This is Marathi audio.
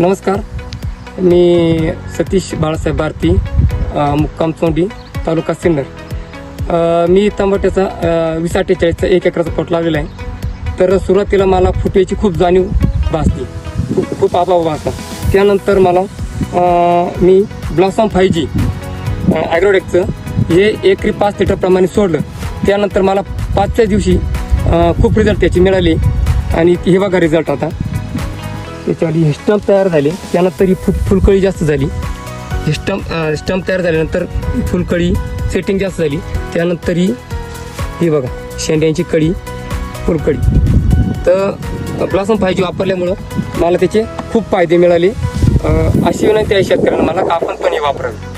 नमस्कार. मी सतीश बाळासाहेब भारती मुक्काम चोंडी तालुका सिन्नर. मी तंबाट्याचा वीस अठ्ठेचाळीसचा एक एकराचा पोट लावलेला आहे. तर सुरुवातीला मला फुटव्याची खूप जाणीव भासली. खूप खूप अभाव भासला. त्यानंतर मला मी ब्लॉसम फाय जी ॲग्रोडेकचं हे एकरी पाच लिटरप्रमाणे सोडलं. त्यानंतर मला पाचच्या दिवशी खूप रिझल्ट त्याची मिळाले. आणि हे बघा रिझल्ट आता. त्याच्यावाली हे स्टंप तयार झाले. त्यानंतर ही फु फुलकळी जास्त झाली. हे स्टंप स्टंप तयार झाल्यानंतर फुलकळी सेटिंग जास्त झाली. त्यानंतर ही ही बघा शेंड्यांची कळी फुलकळी. तर ब्लॉसम फायजी वापरल्यामुळं मला त्याचे खूप फायदे मिळाले. अशी विनंती आहे शेतकऱ्यांना. मला का आपण पण हे वापरावे.